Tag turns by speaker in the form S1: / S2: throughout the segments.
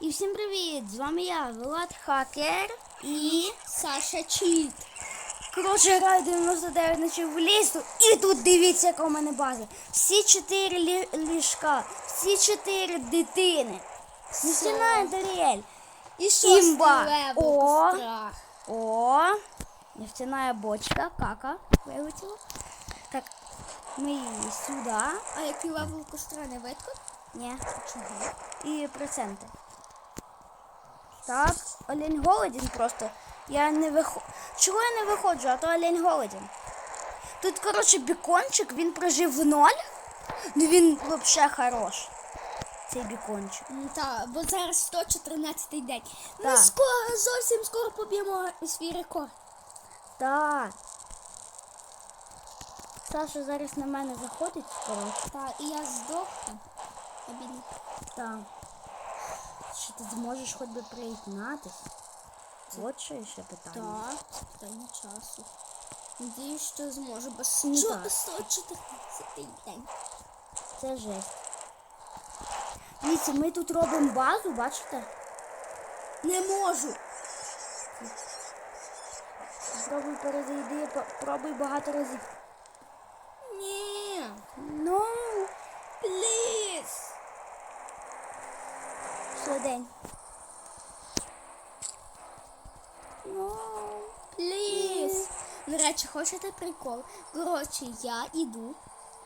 S1: І всім привіт! З вами я, Влад Хакер. І
S2: Саша Чіт.
S1: коротше граю 99 ночів в лісу. І тут дивіться, яка у мене база. Всі чотири лі- ліжка, всі чотири дитини. Нефтяна Даріель.
S2: І
S1: Імба.
S2: левел
S1: О.
S2: страх.
S1: О, нефтяная бочка, кака вилетіла. Так, ми її сюди.
S2: А який левел костра не видко?
S1: Ні.
S2: Чого?
S1: і проценти. Так, олень голоден просто. Я не виходжу. Чого я не виходжу, а то олень голоден. Тут, коротше, бікончик, він прожив в ноль. Ну він взагалі хорош. Цей бікончик.
S2: Ну, та, бо зараз 114 день. Ми
S1: Так.
S2: скоро, зовсім скоро поб'ємо свій рекорд.
S1: Так. Саша зараз на мене заходить скоро.
S2: Так, і я здохну.
S1: Так. Чи ти зможеш хоч би приєднатись? От що ще питання.
S2: Так, питання часу. Надіюсь, що зможу, бо що
S1: так.
S2: 114 день.
S1: Це жесть. Дивіться, ми тут робимо базу, бачите?
S2: Не можу.
S1: Пробуй перезайди, пробуй багато разів.
S2: Ні.
S1: Ну,
S2: Пліз.
S1: все день. Ну,
S2: Пліз. До хочете прикол? Коротше, я іду,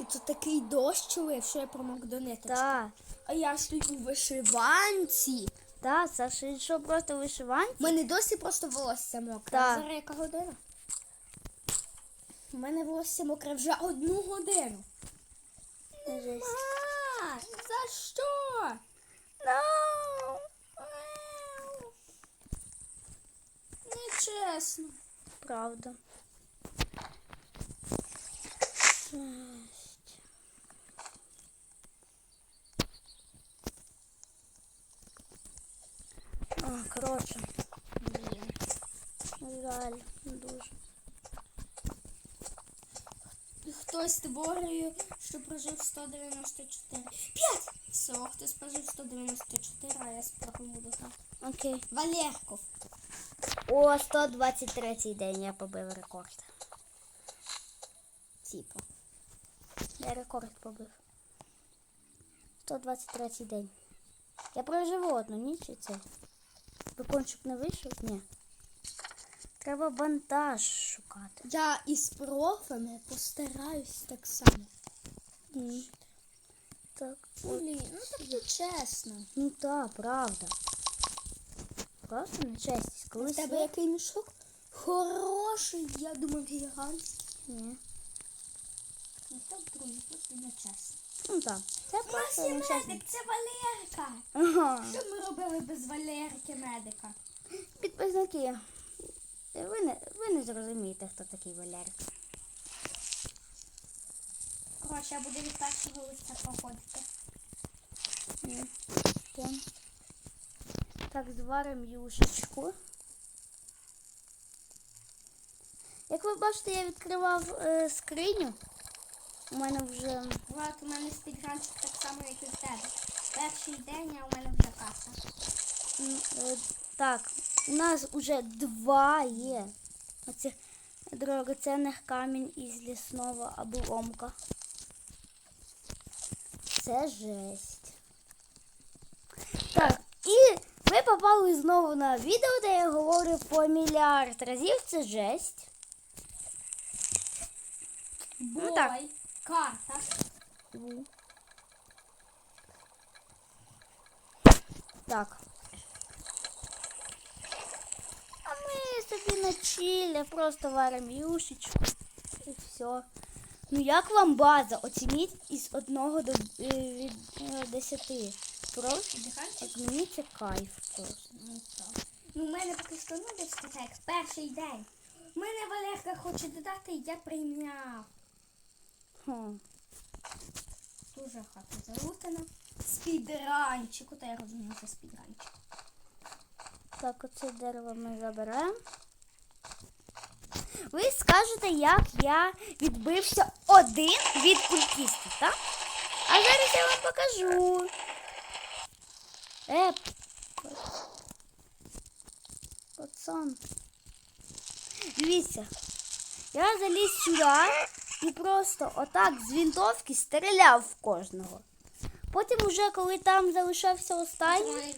S2: і тут такий дощ лив, що я промок до ниточки.
S1: та,
S2: А я стою у вишиванці.
S1: та, Саша, і що просто вишиванці?
S2: У мене досі просто волосся мокре.
S1: Так.
S2: А Зараз яка година? У мене волосся мокре вже одну годину.
S1: Жесть.
S2: За що?
S1: Ну,
S2: Нечесно.
S1: правда. Жесть. А, коротше,
S2: Блін.
S1: жаль, дуже.
S2: Хтось створює, що прожив 194. П'ять! Все, хтось прожив 194, а я спробую дограти.
S1: Окей.
S2: Валерков.
S1: О, 123 день я побив рекорд.
S2: Типу.
S1: Я рекорд побив. 123 день. Я проживу одну ніч і це. Викончик не вийшов? Ні. Треба бандаж шукати.
S2: Я із профами постараюсь так само.
S1: М. Так.
S2: Блін, ну так не чесно.
S1: Ну так, правда. Просто нечесність.
S2: У
S1: Колись.
S2: тебе який мішок? Хороший, я думав, гігантський.
S1: Ні.
S2: Ну так, друзі, просто не чесно.
S1: Ну так. Це просто нечесність.
S2: це Валерка.
S1: Ага.
S2: Що ми робили без Валерки медика?
S1: Підписники. Ви не, ви не зрозумієте, хто такий Валерик.
S2: Коротше, я буду від першого листя проходити.
S1: Там. Так, зваримо юшечку. Як ви бачите, я відкривав е, скриню. У мене вже.
S2: Влад, у мене спідранчик так само, як і в тебе. Перший день, а у мене вже каса.
S1: е, так, у нас вже два є. Оцих дорогоцінних камінь із лісного обломка. Це жесть. Так, і ви попали знову на відео, де я говорю по мільярд разів. Це жесть. Ну так.
S2: Карта.
S1: Так. А ми собі на чилі просто варимо юшечку і все. Ну як вам база? Оцініть із 1 до е, е, 10. Просто мені це кайф просто.
S2: Ну так. Ну, у мене поки що ну десь така, як перший день. У мене Валерка хоче додати, я прийняв. Дуже хата залутана. Спідранчик. Ото я розумію, що спідранчик.
S1: Так, оце дерево ми заберемо. Ви скажете, як я відбився один від кулькістів, так? А зараз я вам покажу. Е, Пацан. Дивіться. Я заліз сюди і просто отак з винтовки стріляв в кожного. Потім, уже коли там залишався останній,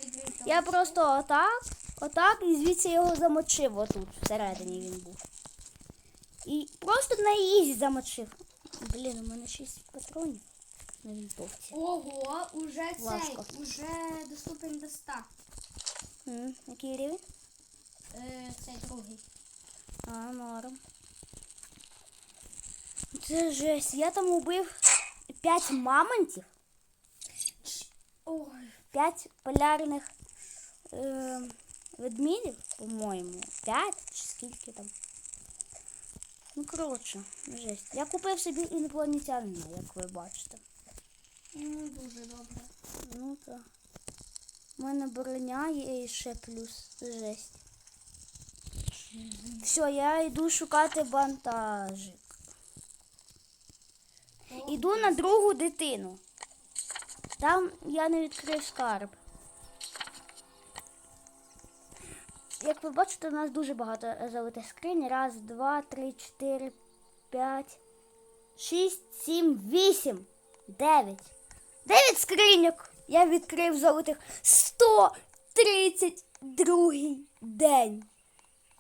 S1: я просто отак, отак і звідси його замочив отут, всередині він був. І просто на ізі замочив. Блін, у мене 6 патронів на винтовці.
S2: Ого, уже цей, уже доступен до 100.
S1: М, Який рівень?
S2: Е, цей другий.
S1: А, норм. Це жесть. Я там убив 5 мамонтів,
S2: Ой,
S1: 5 полярних е, ведмідів, по-моєму. 5 чи скільки там. Ну, коротше, жесть. Я купив собі інопланетянина, як ви бачите.
S2: ну дуже добре.
S1: Ну так. У мене броня є і ще плюс жесть. Все, я йду шукати бантажик. Іду на другу дитину. Там я не відкрив скарб. Як ви бачите, у нас дуже багато залитих скринь. Раз, два, три, чотири, п'ять, шість, сім, вісім, дев'ять. Дев'ять скриньок. Я відкрив залитих 132 день.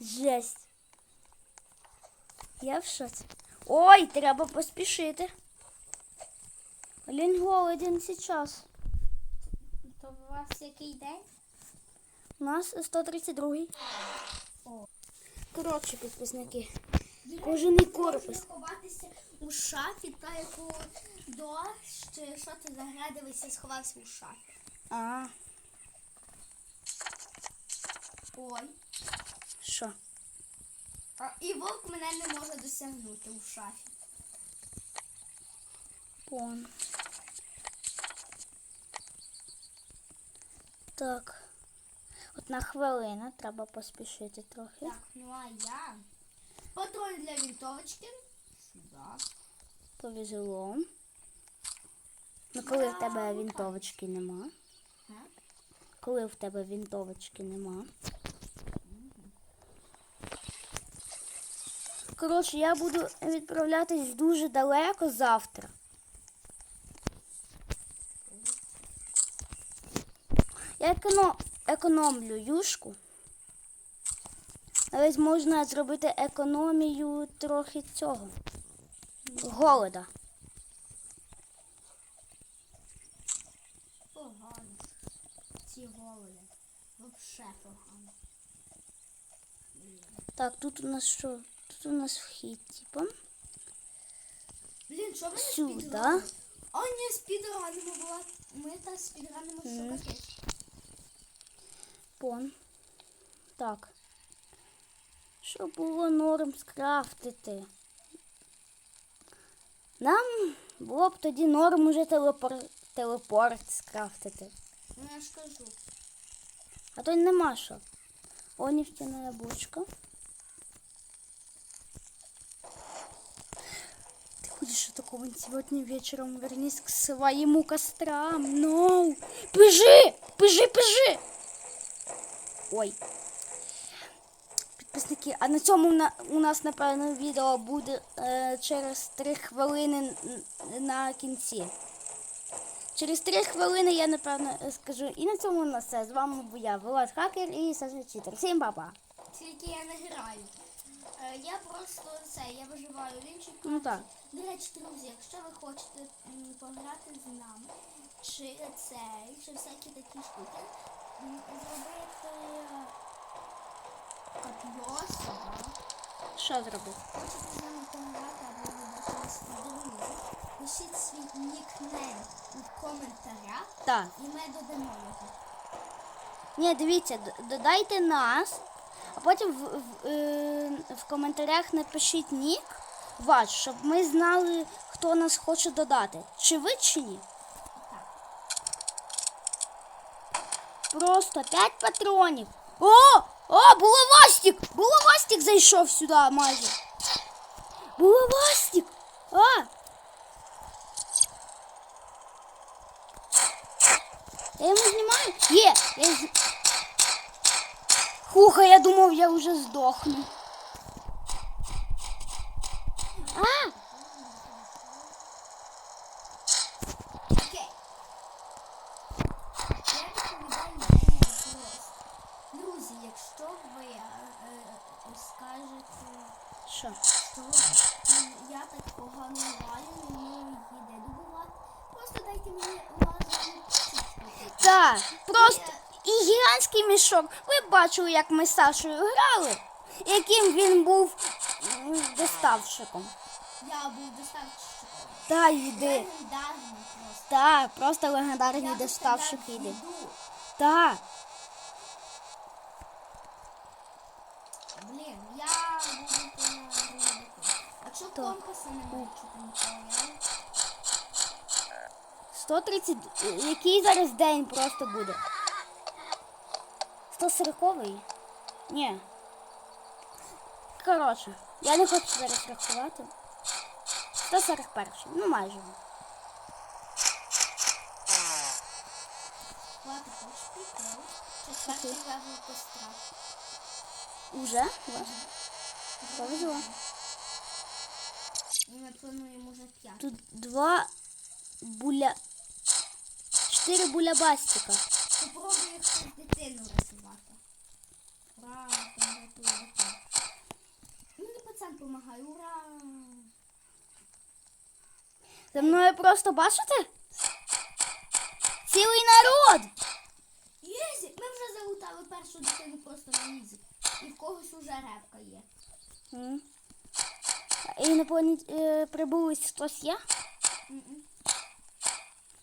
S1: Жесть. Я в шоці. Ой, треба поспішити. Лінь голоден сейчас.
S2: То у вас який день?
S1: У нас 132.
S2: О.
S1: Коротше, підписники. Кожаний корпус.
S2: Ховатися у шафі, та яку дощ, чи що ти заградився, сховався у шафі.
S1: А,
S2: Ой.
S1: що?
S2: А, і вовк мене не може досягнути у шафі.
S1: Пон. Так. Одна хвилина, треба поспішити трохи.
S2: Так, ну а я. Патрон для вінтовочки. Сюди.
S1: Повезло. Ну, коли в тебе вінтовочки нема. Коли в тебе вінтовочки нема. Коротше, я буду відправлятись дуже далеко завтра. Я економ... економлю юшку. Навіть можна зробити економію трохи цього. Голода.
S2: Погано. Ці голоди. Вообще погано.
S1: Так, тут у нас що? Тут у нас вхід, типа.
S2: Блін, що ми спідранимо? О, ні, спідранимо була. Ми та спідранимо що таке.
S1: Пон. Так. Щоб було норм скрафтити. Нам було б тоді норм уже телепор... телепорт скрафтити.
S2: Ну я ж кажу.
S1: А то нема що. О, нефтяная бочка. Ты хочешь атаковать сегодня вечером? Вернись к своему кострам. No! Бежи! Бежи, бежи! Ой. Підписники, а на цьому у нас, напевно, відео буде е, через 3 хвилини на кінці. Через 3 хвилини я, напевно, скажу. І на цьому у нас все. З вами був я, Влад Хакер і Саша Читер. Всім па-па.
S2: Тільки я не граю. Е, Я просто це, я виживаю в іншій
S1: Ну так.
S2: До речі, друзі, якщо ви хочете пограти з нами, чи цей, чи всякі такі штуки, зробити капйоса,
S1: Що зробити?
S2: хочете з нами пишіть свій нікнейм у коментарях
S1: Так.
S2: і ми додамо його.
S1: Ні, дивіться, додайте нас, а потім в, в, е, в коментарях напишіть нік ваш, щоб ми знали, хто нас хоче додати. Чи ви, чи ні? Просто 5 патронів. О! О, булавастик! Булавастик зайшов сюди майже. Булавастик! А! Я йому знімаю? Є! Я з- Хуха, я думав, я вже здохну. Мішок. Ви бачили, як ми з Сашою грали, яким він був доставщиком.
S2: Я був доставщиком.
S1: Та йди.
S2: Легендарний просто.
S1: Легендарний доставщик йде.
S2: їду.
S1: Та.
S2: Блін, я буду. Якщо компаса там ніколи,
S1: 130. Який зараз день просто буде? 140-й? Ні. Коротше, я не хочу зараз рахувати. 141. Ну майже.
S2: Ладно, хочеш прикол.
S1: Уже? Повезло.
S2: Ми плануємо вже п'ятий.
S1: Тут два буля. Чотири булябастика.
S2: Попробую хтось дитину рисувати. Ура. Мені пацан помагає, ура!
S1: За мною просто бачите? Цілий народ!
S2: Єзі! Ми вже залутали першу дитину просто на ізі. І в когось уже репка є.
S1: І наповні е, прибулись хтось є?
S2: М-м.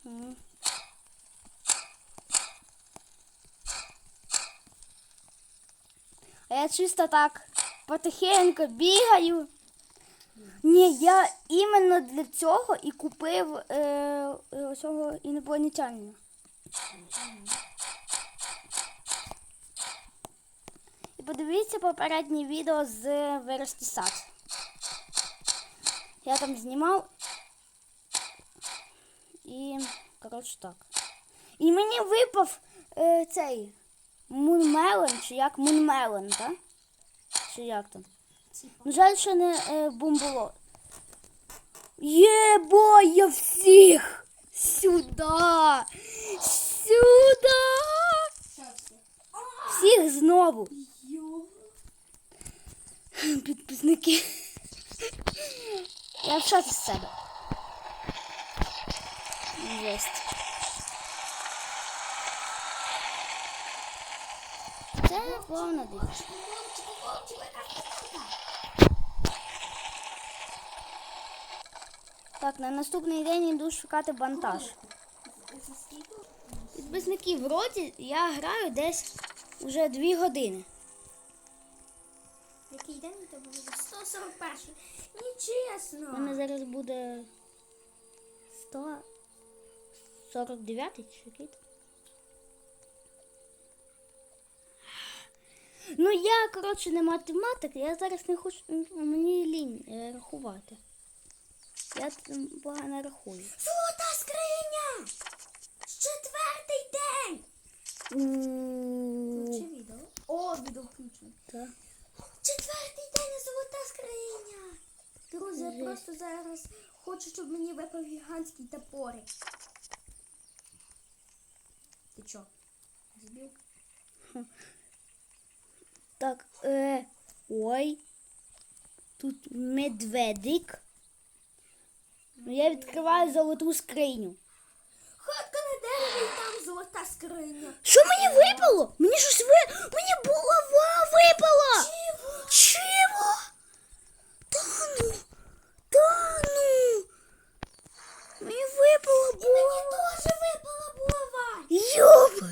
S1: М. А я чисто так потихеньку бігаю. Ні, я іменно для цього і купив е, е, цього інопланетянина. І подивіться попереднє відео з вирості сад. Я там знімав. І, коротше, так. І мені випав е, цей мунмелон, чи як мунмелон, так? Чи як там? Ну, жаль, що не е, бомболо. Єбо, я всіх! Сюда! Сюда! Всіх знову! Підписники. Я в шоці з себе. Жесть.
S2: Яка штука?
S1: Так, на наступний день йду шукати бантаж. Підписники, вроді я граю десь уже дві години.
S2: Який день тебе буде? 141.
S1: У мене зараз буде 149 чи який Ну я, коротше, не математик, я зараз не хочу, мені лінь е, рахувати. Я погано рахую.
S2: Золота скриня! Четвертий день! Включи відео. О, відео включено. Четвертий день золота скриня! Друзі, я просто зараз хочу, щоб мені випав гігантський топорик. Ти чо? Збив?
S1: Так, е, ой. Тут медведик. Ну, я відкриваю золоту скриню.
S2: Хатка на дереві і там золота скриня.
S1: Що мені випало? Мені щось ви. Мені булава випала!
S2: Чого?
S1: Чого? Та ну, та ну. Мені випала
S2: Мені
S1: булава.
S2: теж випала булава.
S1: Йоп.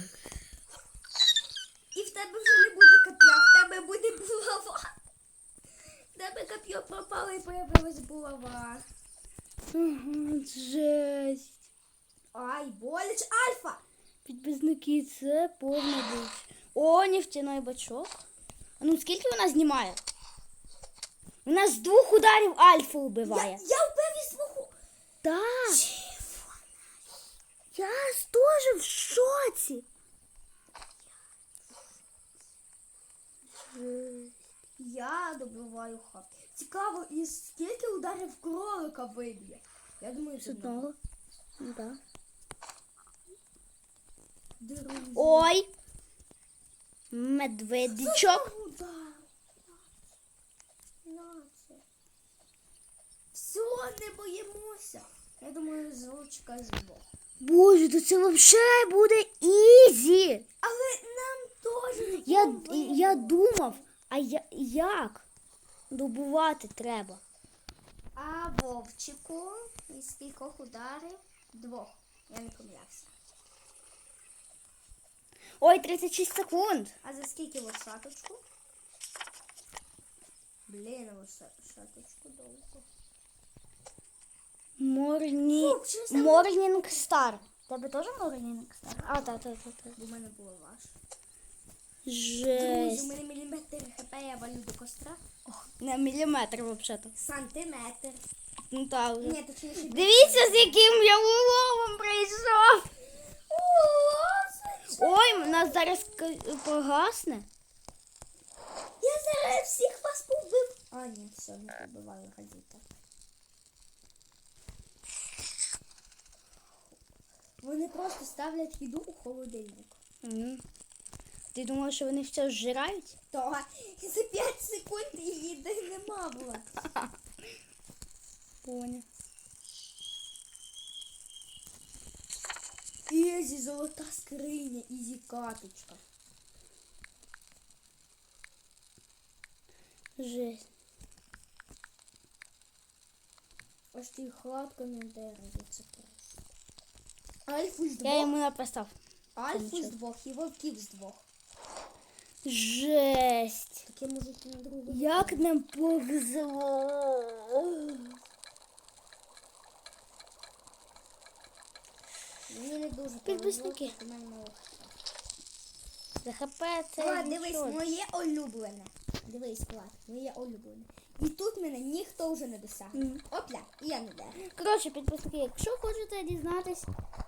S2: І в тебе вже не буде коп'я, в тебе буде булава. В тебе коп'я пропало і появилась булава.
S1: Ага, жесть.
S2: Ай, боліч альфа!
S1: Підписники, це повна дич. О, нефтяной бачок. А ну скільки вона знімає? Вона з двох ударів альфа
S2: Я, я вбив і смогу.
S1: Так. Я теж в шоці.
S2: Я добиваю хат. Цікаво, і скільки ударів кролика виб'є? Я думаю,
S1: з
S2: одного.
S1: Ну, да.
S2: Друзі.
S1: Ой! Медведичок.
S2: Все, не боїмося. Я думаю, звучка з двох.
S1: Боже, то це взагалі буде ізі.
S2: Але нам теж не
S1: Я, я думав, а я, як? Добувати треба.
S2: А Вовчику із кількох ударів? Двох. Я не помилявся.
S1: Ой, 36 секунд.
S2: А за скільки лошаточку? Блін, лошаточку довго.
S1: Морні... Морнінг Стар. Тебе теж Морнінг Стар? А, так, так, так.
S2: в мене було ваш. Друзі, у мене міліметр хп, я валю до костра.
S1: Ох, на міліметр взагалі.
S2: Сантиметр.
S1: Ну так.
S2: Ні, точніше.
S1: Дивіться, з яким я уловом прийшов. Ой, у нас зараз к- погасне.
S2: Я зараз всіх вас побив. А, ні, все, не побиваю газета. Вони просто ставлять їду у холодильник.
S1: М. Ти думаєш, що вони все зжирають?
S2: То за 5 секунд їди нема було.
S1: Понял.
S2: Ізі, золота скриня, ізі каточка.
S1: Жесть.
S2: Ось ти хладка на дереві, це просто. Альфу з
S1: Я
S2: двох.
S1: йому написав.
S2: Альфу з двох і вовків з двох.
S1: Жесть.
S2: Таке можуть на другу.
S1: Як нам повезло.
S2: Мені не дуже
S1: Підписники.
S2: повезло, тому в мене мало.
S1: За ХП це
S2: Влад, дивись,
S1: нічого.
S2: моє улюблене. Дивись, Влад, моє улюблене. І тут мене ніхто вже не досягне.
S1: Мгм.
S2: Опля, і я не де.
S1: Коротше, підписники, якщо хочете дізнатись,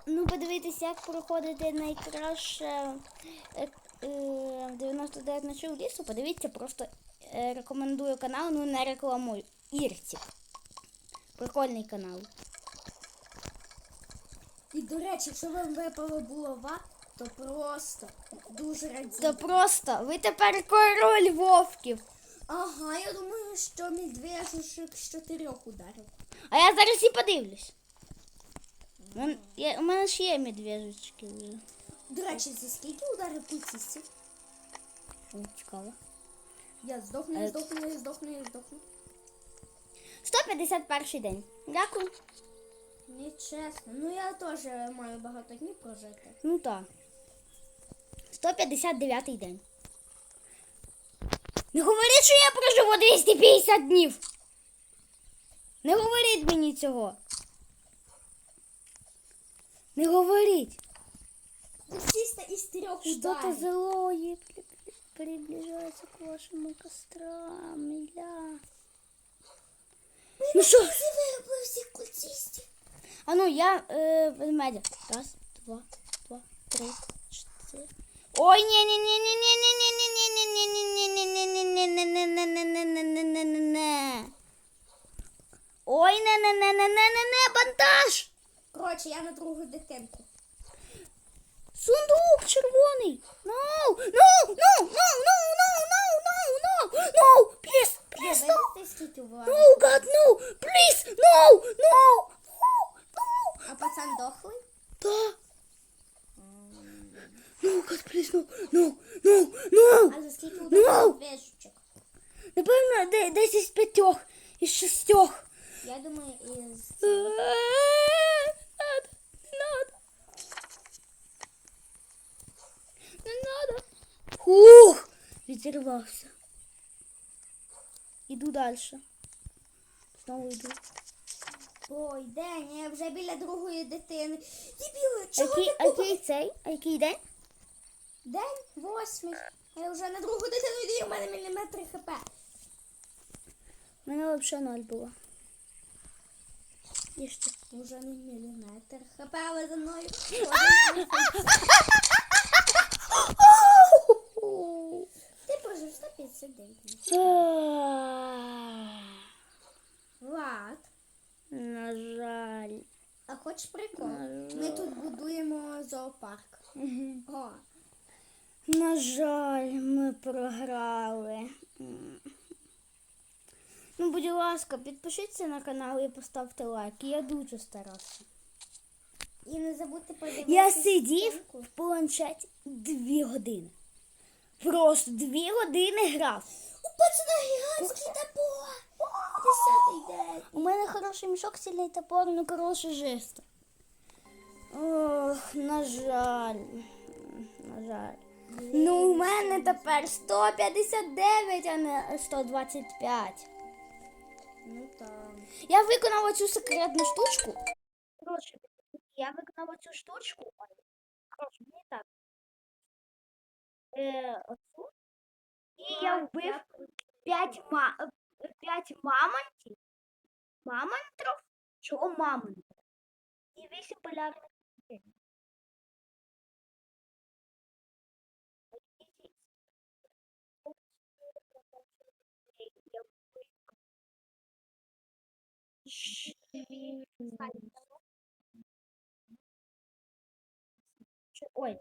S1: ну подивитись, як проходити найкраще е, е, 99 ночів лісу, подивіться, просто е, рекомендую канал, ну не рекламую. Ірці. Прикольний канал.
S2: І до речі, якщо вам випала булава, то просто дуже раді.
S1: То просто ви тепер король вовків.
S2: Ага, я думаю, що медвежушек з чотирьох ударів.
S1: А я зараз і подивлюсь. У я- У мене ж є медвежечки вже.
S2: До речі, за скільки ударів культістів?
S1: О, цікаво.
S2: Я здохну,
S1: Е.
S2: я здохну, я здохну, я здохну.
S1: 151 день. Дякую.
S2: Нечесно. Ну я теж маю багато днів прожити.
S1: Ну так. 159 день. Не говоріть, що я проживу 250 днів. Не говоріть мені цього. Не говоріть.
S2: Чисто із трьох
S1: Что-то злое приближается к вашему кострам, Илья. Ну
S2: культистів.
S1: А ну я э. Раз, два, два, три, чотири. Ой, ні, ні, ні, ні, ні, ні, ні. Ой, не, не, не, не, не, не, не, бандаж.
S2: Коротше, я на другу дитинку.
S1: Сундук червоний. No, no, no, no, no, no, no, no, no, no, please, please, no. No, God, no, please, no, no, no, no.
S2: А пацан дохлий?
S1: Да. No, God, please, no, no, no, no.
S2: А за скільки
S1: Ну!
S2: ударів медвежучок?
S1: Напевно, де- десь із п'ятьох, із шістьох.
S2: Я думаю, із...
S1: Не надо, не надо. Не надо. Ух, відірвався. Іду далі. Знову йду.
S2: Ой, день, я вже біля другої дитини. Дебіли, чого ти
S1: який цей? А який день?
S2: День восьмий. А я вже на другу дитину йду і мене міліметри хп.
S1: У мене взагалі ноль було. І що?
S2: Уже не міліметр хп, але за мною. Ти прожив день. Влад.
S1: На
S2: жаль. А хоч прикол? Ми тут будуємо зоопарк. О.
S1: На жаль, ми програли. Ну, будь ласка, підпишіться на канал і поставте лайк. Я дуже старався.
S2: і не забудьте подивитися.
S1: Я сидів в планшеті дві години. Просто дві години грав.
S2: У пацана гігантський топор. Десятий день.
S1: У мене хороший мішок, сильний топор, ну коротше жесть. Ох, на жаль. На жаль. Ну, у мене тепер 159, а не 125.
S2: Ну так.
S1: Я виконав оцю секретну штучку. Коротше, я виконав оцю штучку. Коротше, не так. Е, оцю. І я вбив 5, ма... 5 мамонтів. Мамонтров? Чого мамонтров? І 8 полярних Ой,